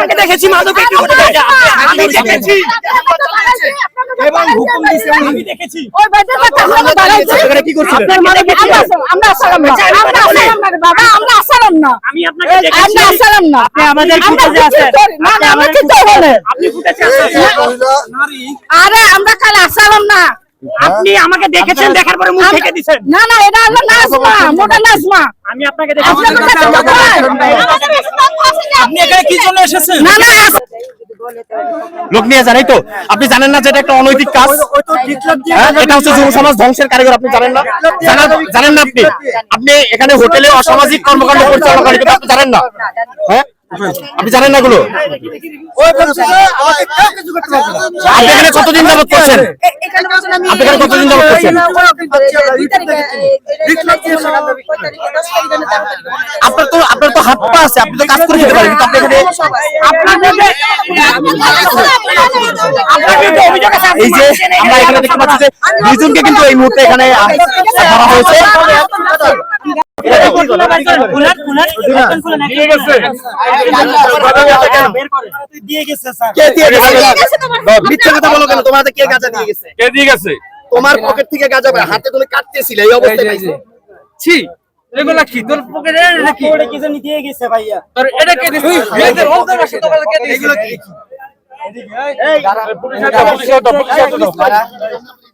আপনাকে দেখেছি মাদক আমি দেখেছি। এবং হুকুম দিছে আমি দেখেছি। ওই আমরা দাঁড়াইছি। এখানে কি করছিলেন? আপনার মানে কি আমরা আমরা আসলাম না। আমরা আসলাম না। বাবা আমরা আসলাম না। আমি আপনাকে আমরা দেখেছি। আসলাম না। আপনি আমাদের ফুটেজে আছেন। করি- না না আমরা কিছু বলে আপনি ফুটেজে আছেন। আরে আমরা কাল আসলাম না। আপনি আমাকে দেখেছেন দেখার পরে মুখ থেকে দিছেন না না এটা হলো নাজমা মোটা নাজমা। আমি আপনাকে বলেন। আপনি এখানে কি জন্য এসেছেন? না না লোক নিয়ে জানাই তো। আপনি জানেন না যে এটা একটা অনৈতিক কাজ? হ্যাঁ, এটা হচ্ছে যুব সমাজ ধ্বংসের কারিগর আপনি জানেন না? জানেন না আপনি? আপনি এখানে হোটেলে অসামাজিক কর্মকাণ্ড পরিচালনা করেন আপনি জানেন না? হ্যাঁ? আপনি জানেন না এগুলো আপনি এখানে কতদিন যাবত করছেন? আপনি এখানে কতদিন যাবত করছেন? আপনার তো আপনার তো হাত পা আছে আপনি তো কাজ করে খেতে পারেন কিন্তু আপনি এখানে এই যে আমরা এখানে দেখতে পাচ্ছি যে দুইজনকে কিন্তু এই মুহূর্তে এখানে ধরা হয়েছে। তোমার হাতে কে গাঁজা দিয়ে গেছে কে দিয়ে গেছে তোমার পকেট থেকে গাঁজা বের- হাতে তুমি কাটতেছিলে এই অবস্থায় ছি এগুলা কি তোর পকেটে নাকি কি জানি দিয়ে গেছে ভাইয়া তোর এটা কে দিছিস মেয়েদের অন্তর আসে তো কে দিছিস এগুলো কি এই এই গাছ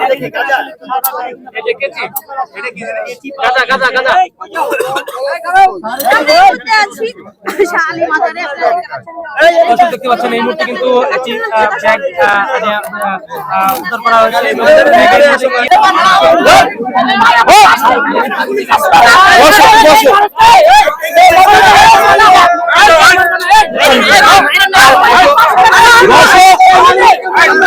দেখেন গাছের গাজা গাজা গাজা দর্শক দেখতে পাচ্ছেন এই মুহূর্তে কিন্তু একটি আহ, ব্যাগ আহ,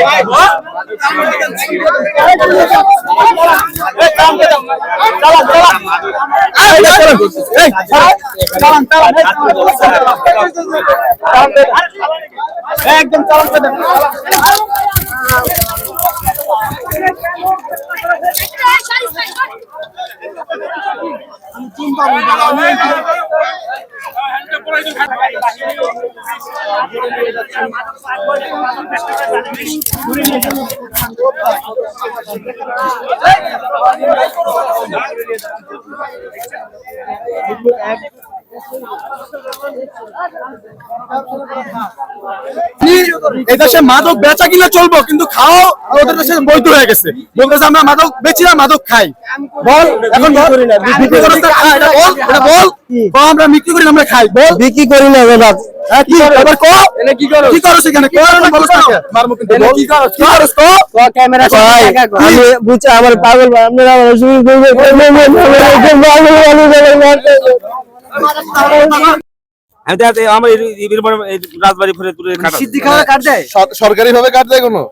আহ, উদ্ধার করা হয়েছে এবং ব্যাগের মধ্যে- সাংবাদিকের একদম এদেশে মাদক বেচা কিনা চলবো কিন্তু খাও ওদের দেশে বৈধ হয়ে গেছে বলতেছে আমরা মাদক বেচি না মাদক খাই বল এখন বল হ্যাঁ, আমরা বিক্রি করি আমরা খাই বল বিক্রি করি না দাদা হ্যাঁ, কি এবার কো কি করো কি করো সেখানে কি করো না বলছ না মারমু কিন্তু বল। কি করো কি করো কো ক্যামেরা আমি বুঝছি আমার পাগল আপনারা আমার শুরু আমার রাজবাড়ি ফরিদপুরে কাট দেয় সরকারি ভাবে কাট দেয় কোনো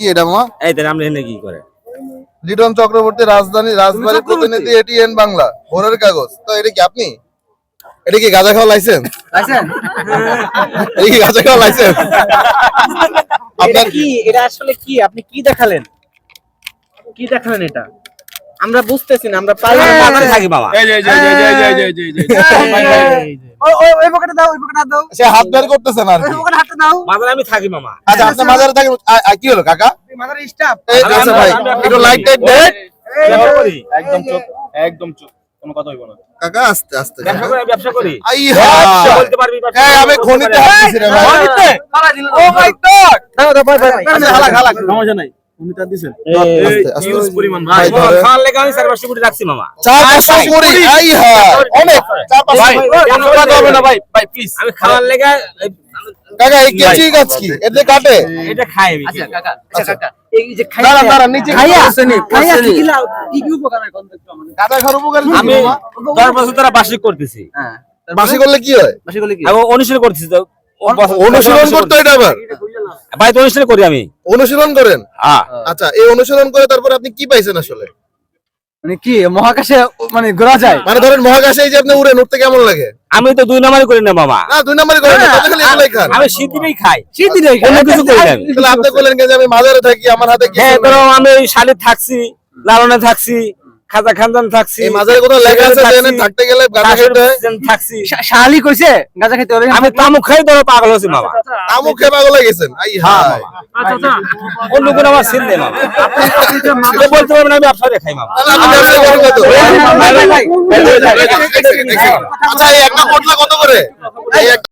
কি এটা মামা এই দেন আমরা এখানে কি করে লিটন চক্রবর্তী রাজধানী রাজবাড়ী প্রতিনিধি এটিএন বাংলা ভোরের কাগজ তো এটা কি আপনি এটা কি গাঁজা খাওয়া লাইসেন্স এটা কি গাঁজা খাওয়া লাইসেন্স আপনার কি এটা আসলে কি আপনি কি দেখালেন কি দেখালেন এটা আমরা বুঝতেছি না আমরা পাই থাকি বাবা এই এই এই এই এই এই যে ওই পকেটে দাও ওই পকেটে হাত দাও সে হাত বের করতেছে আর ওই পকেটে হাতটা দাও মাঝে আমি থাকি মামা আচ্ছা আপনার মাজারে থাকেন আ- আ, কি হলো কাকা মাদার স্টাফ আচ্ছা ভাই একটু লাইট টাইট দেন একদম চুপ একদম চুপ কোনো কথা হইব না কাকা আস্তে আস্তে ব্যবসা করি ব্যবসা করি আই ব্যবসা হা বলতে পারবি এই আমি খনিতে হাত দিছি রে ভাই ও মাই গড দাও দাও ভাই ভাই আচ্ছা, হালাক হালাক সমস্যা নাই আচ্ছা, আচ্ছা, বাসি করতেছি। হ্যাঁ। করলে কি হয়? বার্ষিক অনুশীলন করতেছি তো। অনুশীলন করতে এটা আবার? ভাই তো অনুশীলন করি আমি। অনুশীলন করেন? হ্যাঁ। আচ্ছা এই অনুশীলন করে তারপর আপনি কি পাইছেন আসলে? মানে কি মহাকাশে মানে ঘোরা যায়? মানে ধরেন মহাকাশে এই যে আপনি উড়েন উঠতে কেমন লাগে? আমি তো দুই নাম্বারই করি না মামা। না দুই নাম্বারই করেন না, তাহলে এগুলাই খান। আমি শীত দিনেই খাই। শীত দিনে অন্য কিছু করি না তাহলে আপনি বললেন যে আমি মাজারে থাকি আমার হাতে কি হ্যাঁ ধরো আমি শালে থাকছি লালনে থাকছি খাজা খানদান থাকছি এই মাজারে কোথাও লেখা আছে যে থাকতে গেলে গাঁজা খেতে হয় থাকছি শালি কইছে গাঁজা খেতে হবে আমি তামুক খাই ধরো পাগল হইছি মামা তামুক খেয়ে পাগল হয়ে গেছেন আই হায় আচ্ছা আচ্ছা অন্য কোন আমার সিন দে মামা আপনি যে মামা বলতে পারবেন আমি ব্যবসা রে খাই মামা আমি ব্যবসা করি কত আচ্ছা এই একটা পোটলা কত করে এই